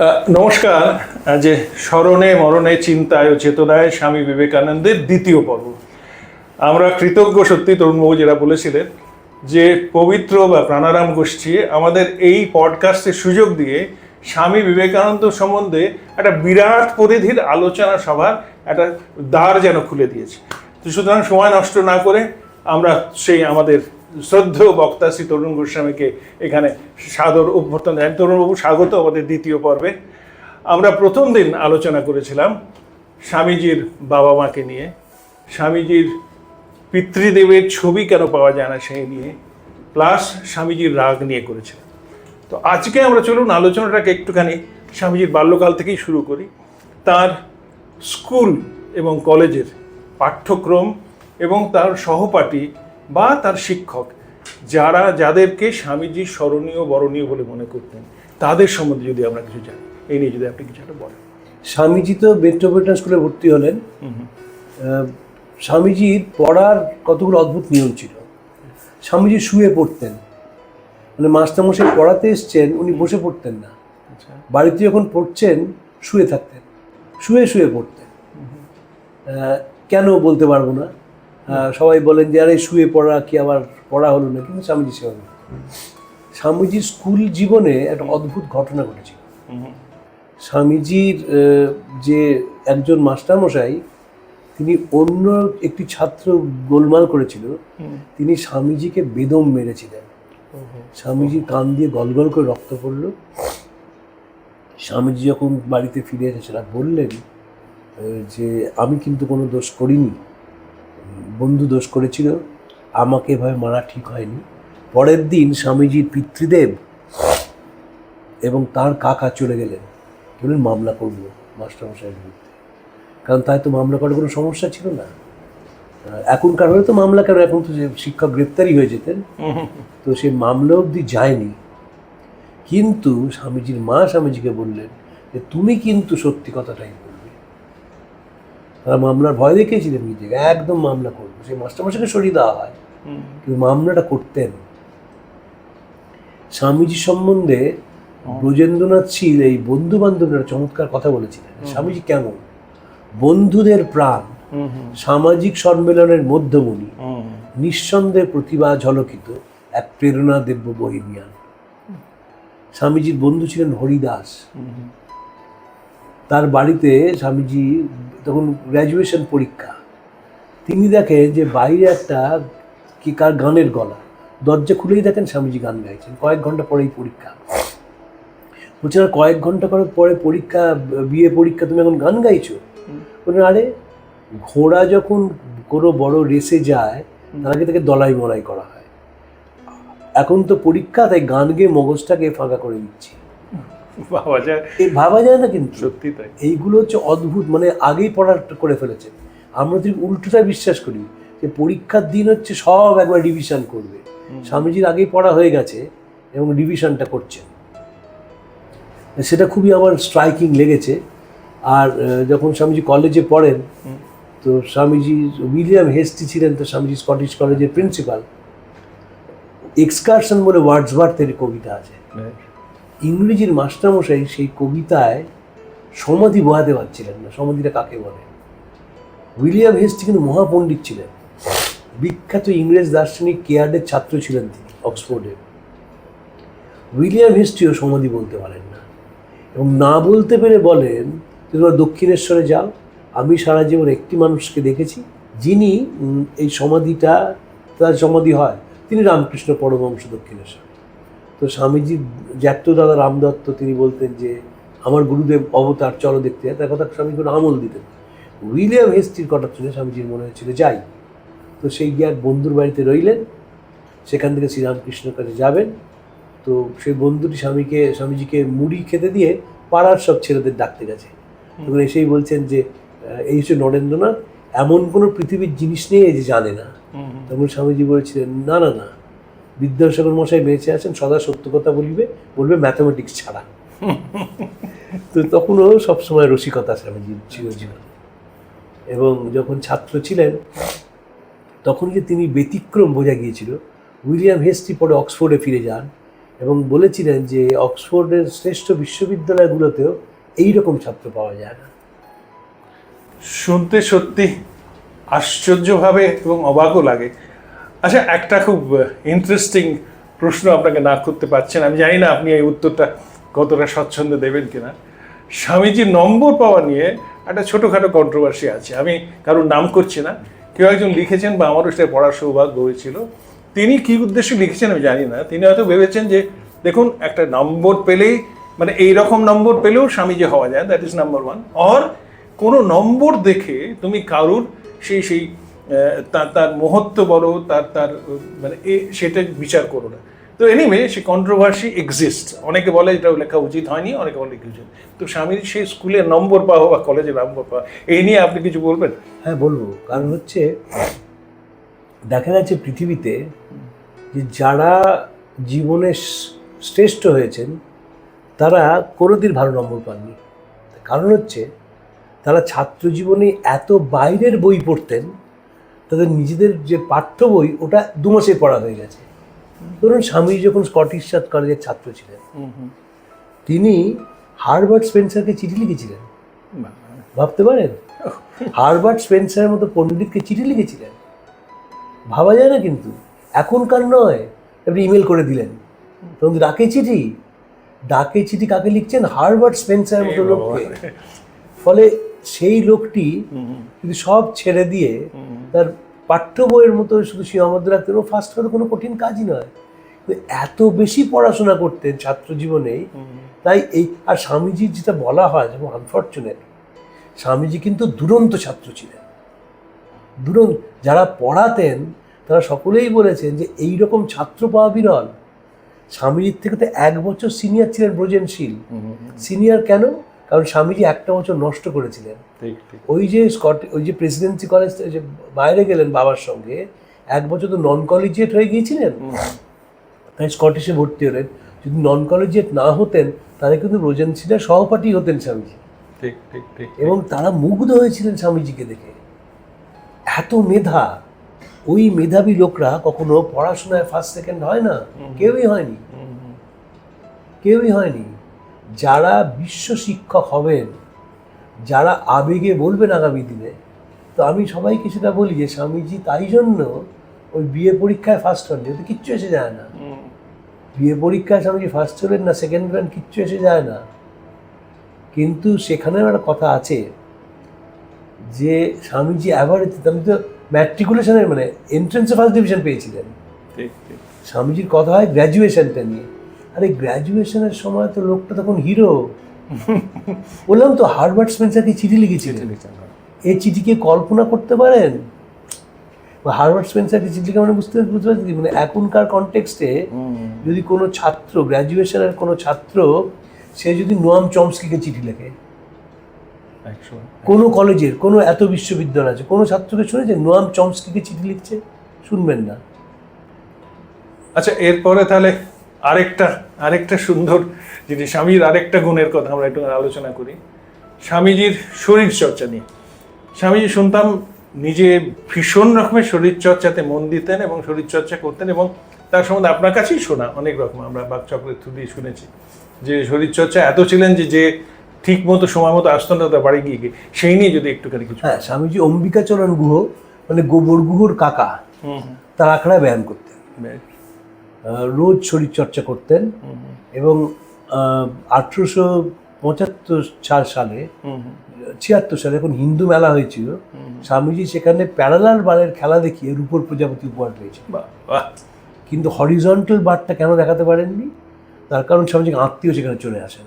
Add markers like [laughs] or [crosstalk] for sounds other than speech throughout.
নমস্কার। যে স্মরণে মরণে চিন্তায় ও চেতনায় স্বামী বিবেকানন্দের দ্বিতীয় পর্ব। আমরা কৃতজ্ঞ সত্যি তরুণবাবু যেটা বলেছিলেন যে পবিত্র বা প্রাণারাম গোষ্ঠী আমাদের এই পডকাস্টের সুযোগ দিয়ে স্বামী বিবেকানন্দ সম্বন্ধে একটা বিরাট পরিধির আলোচনা সভার একটা দ্বার যেন খুলে দিয়েছে। তো সুতরাং সময় নষ্ট না করে আমরা সেই আমাদের শ্রদ্ধেয় বক্তা শ্রী তরুণ গোস্বামীকে এখানে সাদর অভ্যর্থনা জানাই। তরুণবাবু, স্বাগত আমাদের দ্বিতীয় পর্বে। আমরা প্রথম দিন আলোচনা করেছিলাম স্বামীজির বাবা মাকে নিয়ে। স্বামীজির পিতৃদেবের ছবি কেন পাওয়া যায় না সেই নিয়ে, প্লাস স্বামীজির রাগ নিয়ে করেছিলাম। তো আজকে আমরা চলুন আলোচনাটাকে একটুখানি স্বামীজির বাল্যকাল থেকেই শুরু করি। তার স্কুল এবং কলেজের পাঠ্যক্রম এবং তার সহপাঠী বা তার শিক্ষক যারা যাদেরকে স্বামীজি স্মরণীয় বরণীয় বলে মনে করতেন তাদের সম্বন্ধে যদি আমরা কিছু জানি এই নিয়ে যদি আপনি কিছু একটা বলেন। স্বামীজি তো মেট্রোপলিটন স্কুলে ভর্তি হলেন। স্বামীজির পড়ার কতগুলো অদ্ভুত নিয়ম ছিল। স্বামীজি শুয়ে পড়তেন। মানে মাস্টারমশাই পড়াতে এসছেন উনি বসে পড়তেন না। আচ্ছা। বাড়িতে যখন পড়ছেন শুয়ে থাকতেন। শুয়ে শুয়ে পড়তেন। কেন বলতে পারব না? সবাই বলেন যে, আরে, শুয়ে পড়া কি আবার পড়া হলো না কিন্তু স্বামীজি সেভাবে স্বামীজির স্কুল জীবনে একটা অদ্ভুত ঘটনা ঘটেছিল স্বামীজির যে একজন মাস্টারমশাই, তিনি অন্য একটি ছাত্র গোলমাল করেছিল। তিনি স্বামীজিকে বেদম মেরেছিলেন। স্বামীজির কান দিয়ে গলগল করে রক্ত পড়ল। স্বামীজি যখন বাড়িতে ফিরে এসেছিলেন বললেন যে, আমি কিন্তু কোনো দোষ করিনি। বন্ধু দোষ করেছিল, আমাকে এভাবে মারা ঠিক হয়নি। পরের দিন স্বামীজির পিতৃদেব এবং তার কাকা চলে গেলেন। বললেন মামলা করব মাস্টারমশাইয়ের বিরুদ্ধে। কারণ তাই তো মামলা করার কোনো সমস্যা ছিল না। এখনকার হলে তো মামলা কেন? এখন তো শিক্ষক গ্রেপ্তারি হয়ে যেতেন। তো সে মামলা অবধি যায়নি। কিন্তু স্বামীজির মা স্বামীজিকে বললেন যে, তুমি কিন্তু সত্যি কথাটাই বলবে তারা মামলার ভয় দেখিয়েছিলেন নিজেকে একদম মামলা করব। সেই মাস্টারমশাইকে সরিয়ে দেওয়া হয়। কিন্তু মামলাটা করতেন। স্বামীজি সম্বন্ধে ব্রজেন্দ্রনাথ শীল এই বন্ধু বান্ধবরা চমৎকার কথা বলেছিলেন। স্বামীজি কেমন বন্ধুদের প্রাণ সামাজিক সম্মেলনের মধ্যমণি নিঃসন্দেহে প্রতিভা ঝলকিত এক প্রেরণা দেব্য বহিমিয়ান স্বামীজির বন্ধু ছিলেন হরিদাস। তার বাড়িতে স্বামীজি তখন গ্র্যাজুয়েশন পরীক্ষা। তিনি দেখেন যে বাইরে একটা কি কার গানের গলা। দরজা খুলেই দেখেন স্বামীজি গান গাইছেন। কয়েক ঘণ্টা পরেই পরীক্ষা। বলছেন আর কয়েক ঘণ্টা পরে পরীক্ষা, বিয়ে পরীক্ষা তুমি এখন গান গাইছো? বললেন, আরে, ঘোড়া যখন কোনো বড় রেসে যায় তার আগে তাকে দলাই মলাই করা হয়। এখন তো পরীক্ষা, তাই গান গেয়ে মগজটাকে ফাঁকা করে দিচ্ছি। বাবা যায়। এই ভাবা যায় না কিন্তু। সত্যি তাই। এইগুলো হচ্ছে অদ্ভুত মানে আগেই পড়া করে ফেলেছে। আমরা যদি উল্টোটা বিশ্বাস করি যে পরীক্ষার দিন হচ্ছে সব একবার রিভিশন করবে। স্বামীজির আগেই পড়া হয়ে গেছে এবং রিভিশনটা করছেন। সেটা খুবই আমার স্ট্রাইকিং লেগেছে। আর যখন স্বামীজি কলেজে পড়েন তো স্বামীজি উইলিয়াম হেস্টি ছিলেন তো স্বামীজি স্কটিশ কলেজের প্রিন্সিপাল এক্সকারশন বলে ওয়ার্ডসবার্থের কবিতা আছে। ইংরেজির মাস্টারমশাই সেই কবিতায় সমাধি বোঝাতে পারছিলেন না। সমাধিটা কাকে বলে? উইলিয়াম হেস্টি কিন্তু মহাপণ্ডিত ছিলেন। বিখ্যাত ইংরেজ দার্শনিক কেয়ার্ডের ছাত্র ছিলেন তিনি অক্সফোর্ডে। উইলিয়াম হেস্টিও সমাধি বলতে পারেন না। এবং না বলতে পেরে বলেন যে, তোমরা দক্ষিণেশ্বরে যাও, আমি সারা জীবন একটি মানুষকে দেখেছি, যিনি এই সমাধিটা, তার সমাধি হয়। তিনি রামকৃষ্ণ পরমহংস দক্ষিণেশ্বর। তো স্বামীজির জ্যাঠ্য দাদা রামদত্ত তিনি বলতেন যে আমার গুরুদেব অবতার চলো দেখতে যায় তার কথা স্বামী কোনো আমল দিতেন। উইলিয়াম হেস্টির কথা শুনে স্বামীজির মনে হয়েছিল যাই। তো সেই গিয়ে এক বন্ধুর বাড়িতে রইলেন। সেখান থেকে শ্রীরামকৃষ্ণের কাছে যাবেন। তো সেই বন্ধুটি স্বামীকে স্বামীজিকে মুড়ি খেতে দিয়ে পাড়ার সব ছেলেদের ডাকতে গেছে। তখন এসেই বলছেন যে এই হচ্ছে নরেন্দ্রনাথ এমন কোনো পৃথিবীর জিনিস নেই যে জানে না। তখন স্বামীজি বলেছিলেন না না না বিদ্যাসাগর মশাই বেঁচে আছেন সদা সত্য কথা বলিবে বলবে ম্যাথামেটিক্স ছাড়া। [laughs] তো তখনও সবসময় রসিকতা স্বামীজি ছিল জীবনে এবং যখন ছাত্র ছিলেন তখন যে তিনি ব্যতিক্রম বোঝা গিয়েছিল উইলিয়াম হেস্টি পরে অক্সফোর্ডে ফিরে যান এবং বলেছিলেন যে অক্সফোর্ডের শ্রেষ্ঠ বিশ্ববিদ্যালয়গুলোতেও এই রকম ছাত্র পাওয়া যায় না। শুনতে সত্যি আশ্চর্যভাবে এবং অবাকও লাগে। আচ্ছা একটা খুব ইন্টারেস্টিং প্রশ্ন আপনাকে না করতে পারছেন আমি জানি না আপনি এই উত্তরটা কতটা স্বচ্ছন্দে দেবেন কিনা। স্বামীজির নম্বর পাওয়া নিয়ে একটা ছোটোখাটো কন্ট্রোভার্সি আছে। আমি কারোর নাম করছি না। কেউ একজন লিখেছেন বা আমারও সেটা পড়ার সৌভাগ্য হয়েছিল। তিনি কি উদ্দেশ্যে লিখেছেন আমি জানি না। তিনি হয়তো ভেবেছেন যে, দেখুন, একটা নম্বর পেলেই মানে এই রকম নম্বর পেলেও স্বামীজি হওয়া যায়। That is number one or কোনো নম্বর দেখে তুমি কারুর সেই সেই তার তার মহত্ব বলো, তার তার মানে এ সেটা বিচার করো না। তো এনিওয়ে সে কন্ট্রোভার্সি এক্সিস্ট অনেকে বলে এটা লেখা উচিত হয়নি, অনেকে বলে উচিত। তো স্বামীর সেই স্কুলের নম্বর পাওয়া বা কলেজে নম্বর পাওয়া, এই নিয়ে আপনি কিছু বলবেন? হ্যাঁ বলব। কারণ হচ্ছে, দেখা যাচ্ছে পৃথিবীতে যে যারা জীবনে শ্রেষ্ঠ হয়েছেন, তারা কোনোদিন ভালো নম্বর পাননি। কারণ হচ্ছে, তারা ছাত্র জীবনে এত বাইরের বই পড়তেন তাদের নিজেদের যে পাঠ্য বই ওটা দু মাসে পড়া হয়ে গেছে। ধরুন স্বামী যখন স্কটিশ চার্চ কলেজের ছাত্র ছিলেন তিনি হারবার্ট স্পেন্সারকে চিঠি লিখেছিলেন। ভাবতে পারেন? হারবার্ট স্পেন্সারের মতো পণ্ডিতকে চিঠি লিখেছিলেন? ভাবা যায় না কিন্তু। এখনকার নয়। আপনি ইমেল করে দিলেন। তখন ডাকে চিঠি। ডাকে চিঠি কাকে লিখছেন? হারবার্ট স্পেন্সারের মতো লোককে। ফলে সেই লোকটি যদি সব ছেড়ে দিয়ে তার পাঠ্য বইয়ের মতো শুধু সীমাবদ্ধ রাখতেন ও ফার্স্ট করা কোনো কঠিন কাজই নয়। এত বেশি পড়াশোনা করতেন ছাত্র জীবনেই তাই এই আর স্বামীজির যেটা বলা হয় যেমন আনফর্চুনেট স্বামীজি কিন্তু দুরন্ত ছাত্র ছিলেন। দুরন্ত যারা পড়াতেন তারা সকলেই বলেছেন যে এই রকম ছাত্র পাওয়া বিরল। স্বামীজির থেকে তো এক বছর সিনিয়র ছিলেন ব্রজেনশীল। সিনিয়র কেন? কারণ স্বামীজি একটা বছর নষ্ট করেছিলেন। ঠিক ঠিক। ওই যে স্কট ওই যে প্রেসিডেন্সি কলেজ যে বাইরে গেলেন বাবার সঙ্গে এক বছর তো নন কলেজিয়েট হয়ে গিয়েছিলেন। তাই স্কটিশে ভর্তি হলেন। যদি নন কলেজিয়েট না হতেন তাহলে কিন্তু রোজেন্সিরা সহপাঠী হতেন স্বামীজি। ঠিক ঠিক ঠিক এবং তারা মুগ্ধ হয়েছিলেন স্বামীজিকে দেখে। এত মেধা ওই মেধাবী লোকরা কখনো পড়াশোনায় ফার্স্ট সেকেন্ড হয় না। কেউই হয়নি। কেউই হয়নি। যারা বিশ্ব শিক্ষক হবেন যারা আবেগে বলবেন আগামী দিনে তো আমি সবাইকে সেটা বলি যে স্বামীজি তাই জন্য ওই বিয়ে পরীক্ষায় ফার্স্ট হননি ওতে কিচ্ছু এসে যায় না। বিয়ে পরীক্ষায় স্বামীজি ফার্স্ট হলেন না সেকেন্ড হলেন কিচ্ছু এসে যায় না। কিন্তু সেখানেও একটা কথা আছে যে স্বামীজি অ্যাভারেজ আমি তো ম্যাট্রিকুলেশনের মানে এন্ট্রেন্সে ফার্স্ট ডিভিশন পেয়েছিলেন। স্বামীজির কথা হয় গ্র্যাজুয়েশনটা নিয়ে। আরে গ্র্যাজুয়েশনের সময় তো লোকটা তখন হিরো বললাম তো হারবার্ট স্পেন্সারকে চিঠি লিখেছিলেন? এই চিঠিকে কল্পনা করতে পারেন? হার্ভার্ড স্পেন্সারকে চিঠিকে মানে বুঝতে বুঝতে পারছি কি? মানে এখনকার কনটেক্সটে যদি কোনো ছাত্র গ্র্যাজুয়েশনের কোনো ছাত্র সে যদি নোয়াম চমস্কিকে চিঠি লেখে। কোনো কলেজের কোনো এত বিশ্ববিদ্যালয় আছে কোনো ছাত্রকে শুনেছে নোয়াম চমস্কিকে চিঠি লিখছে? শুনবেন না। আচ্ছা এরপরে তাহলে আরেকটা আরেকটা সুন্দর যদি স্বামীর আরেকটা গুণের কথা আমরা একটু আলোচনা করি। স্বামীজির শরীর চর্চা নিয়ে। স্বামীজি শুনতাম নিজে ভীষণ রকমের শরীর চর্চাতে মন দিতেন এবং শরীর চর্চা করতেন এবং তার সম্বন্ধে আপনার কাছেই শোনা অনেক রকম আমরা বাকচক্রের থ্রু দিয়ে শুনেছি। যে শরীর চর্চা এত ছিলেন যে যে ঠিক মতো সময় মতো আসতো না তার বাড়ি গিয়ে সেই নিয়ে যদি একটুখানি কিছু হ্যাঁ স্বামীজি অম্বিকাচরণ গুহ মানে গোবর গুহর কাকা তার আখড়ায় ব্যায়াম করতেন। রোজ শরীর চর্চা করতেন এবং আঠেরোশো পঁচাত্তর চার সালে ছিয়াত্তর সালে যখন হিন্দু মেলা হয়েছিল। স্বামীজি সেখানে প্যারালাল বারের খেলা দেখিয়ে রূপর প্রজাপতি উপহার বাহ কিন্তু হরিজন্টাল বারটা কেন দেখাতে পারেননি? তার কারণ স্বামীজিকে আত্মীয় সেখানে চলে আসেন।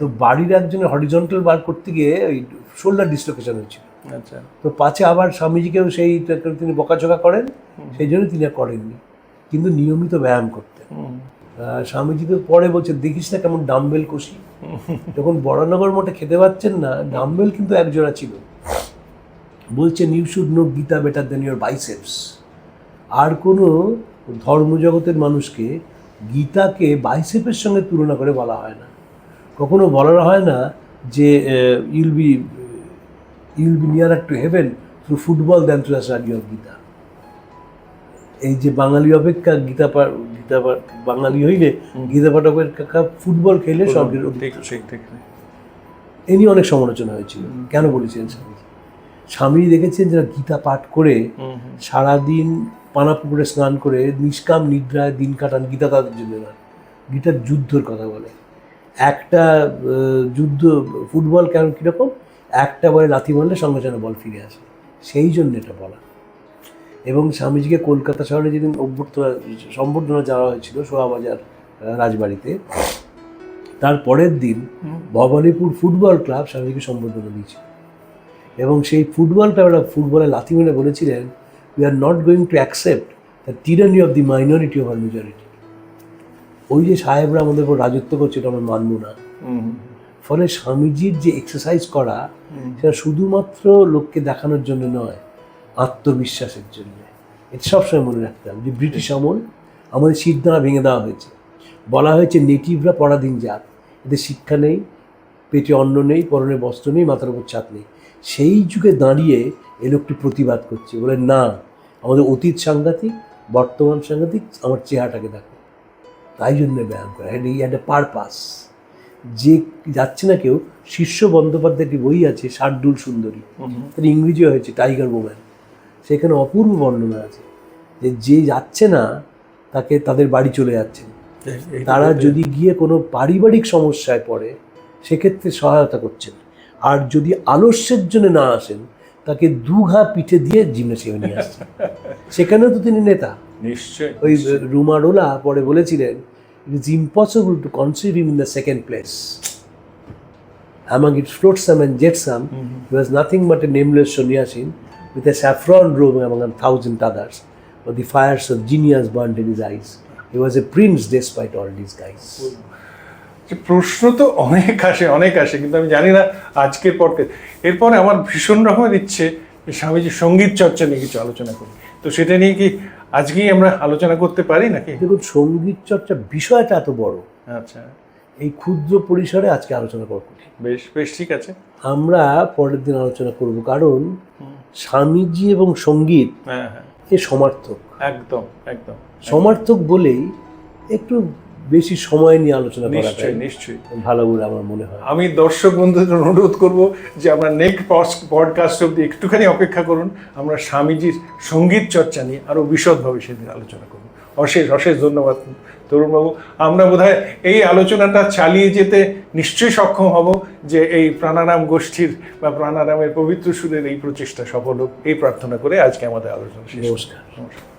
তো বাড়ির একজনের হরিজন্টাল বার করতে গিয়ে ওই শোল্ডার ডিসলোকেশন হয়েছিল। আচ্ছা। তো পাছে আবার স্বামীজিকেও সেই তিনি বকাঝকা করেন সেই জন্য তিনি আর করেননি। কিন্তু নিয়মিত ব্যায়াম করতেন আহ, স্বামীজি তো পরে বলছে দেখিস না কেমন ডাম্বেল কষি? যখন বরানগর মঠে খেতে পাচ্ছেন না ডাম্বেল কিন্তু একজোড়া ছিল। বলছেন you should know Gita better than your biceps আর কোনো ধর্মজগতের মানুষকে গীতাকে বাইসেপের সঙ্গে তুলনা করে বলা হয় না। কখনো বলা হয় না যে you'll be you'll be near to heaven through football than through the study of Gita এই যে বাঙালি অপেক্ষা গীতা গীতা বাঙালি হইলে গীতা পাঠ অপেক্ষা ফুটবল খেলে স্বর্গের এ নিয়ে অনেক সমালোচনা হয়েছিল। কেন বলেছিলেন স্বামীজি? স্বামী দেখেছেন যারা গীতা পাঠ করে। সারাদিন পানা পুকুরে স্নান করে নিষ্কাম নিদ্রায় দিন কাটান গীতা তাদের জন্য না। গীতার যুদ্ধর কথা বলে। একটা যুদ্ধ ফুটবল কেন কীরকম? একটা বলে লাথি মারলে সঙ্গে সঙ্গে বল ফিরে আসে। সেই জন্য এটা বলা। এবং স্বামীজিকে কলকাতা শহরে যেদিন অভ্যর্থনা সম্বর্ধনা যাওয়া হয়েছিল শোয়াবাজার রাজবাড়িতে তার পরের দিন ভবানীপুর ফুটবল ক্লাব স্বামীজিকে সম্বর্ধনা দিয়েছিল। এবং সেই ফুটবল ক্লাবরা ফুটবলে লাথি মেরে বলেছিলেন we are not going to accept the tyranny of the minority over majority ওই যে সাহেবরা আমাদের উপর রাজত্ব করছে এটা আমরা মানব না। ফলে স্বামীজির যে এক্সারসাইজ করা সেটা শুধুমাত্র লোককে দেখানোর জন্য নয় আত্মবিশ্বাসের জন্য। এটা সবসময় মনে রাখতে হবে যে ব্রিটিশ আমল আমাদের সিদ্ধারা ভেঙে দেওয়া হয়েছে। বলা হয়েছে নেটিভরা পরাধীন জাত। এদের শিক্ষা নেই পেটে অন্ন নেই পরনে বস্ত্র নেই মাথার উপর ছাদ নেই। সেই যুগে দাঁড়িয়ে এ লোকটি প্রতিবাদ করছে। বলে না আমাদের অতীত সাংঘাতিক বর্তমান সাংঘাতিক আমার চেহারাটাকে দেখো। তাই জন্য ব্যায়াম করা। এই একটা পারপাস যে যাচ্ছে না কেউ শীর্ষ বন্দ্যোপাধ্যায় একটি বই আছে শার্দুল সুন্দরী। তার ইংরেজি হয়েছে টাইগার ওম্যান সেখানে অপূর্ব বর্ণনা আছে যে যে যাচ্ছে না তাকে তাদের বাড়ি চলে যাচ্ছে। তারা যদি গিয়ে কোনো পারিবারিক সমস্যায় পড়ে সেক্ষেত্রে সহায়তা করছেন। আর যদি আলস্যের জন্য না আসেন তাকে দুঘা পিঠে দিয়ে জিমনেসিয়ামে নিয়ে আসছেন। [laughs] সেখানেও তো তিনি নেতা। নিশ্চয় ওই রুমাডোলা পরে বলেছিলেন it is impossible to consider in the second place among its flotsam and jetsam he was nothing but a nameless sannyasin with a saffron robe among a thousand others but the fires of genius burnt in his eyes. He was a prince despite all disguise যে প্রশ্ন তো অনেক আসে অনেক আসে কিন্তু আমি জানি না আজকের পর্বে এরপরে আমার ভীষণ রকমের ইচ্ছে যে স্বামীজি সংগীত চর্চা নিয়ে কিছু আলোচনা করি। তো সেটা নিয়ে কি আজকেই আমরা আলোচনা করতে পারি নাকি? দেখুন সংগীত চর্চা বিষয়টা এত বড়। আচ্ছা। এই ক্ষুদ্র পরিসরে আজকে আলোচনা করা বেশ বেশ ঠিক আছে। আমরা পরের দিন আলোচনা করব কারণ স্বামীজি এবং সংগীত হ্যাঁ হ্যাঁ। এ সমার্থক। একদম একদম। সমার্থক বলেই একটু বেশি সময় নিয়ে আলোচনা করাটা নিশ্চয়ই নিশ্চয়ই। ভালো বলে আমার মনে হয়। আমি দর্শক বন্ধুদের অনুরোধ করব যে আমরা নেক্সট পডকাস্ট অব্দি একটুখানি অপেক্ষা করুন। আমরা স্বামীজির সংগীত চর্চা নিয়ে আরও বিশদভাবে সেদিন আলোচনা করব। অশেষ অশেষ ধন্যবাদ। তরুণবাবু আমরা বোধহয় এই আলোচনাটা চালিয়ে যেতে নিশ্চয়ই সক্ষম হব যে এই প্রাণারাম গোষ্ঠীর বা প্রাণারামের পবিত্র সুরের এই প্রচেষ্টা সফল হোক এই প্রার্থনা করে আজকে আমাদের আলোচনা শেষ নমস্কার। নমস্কার।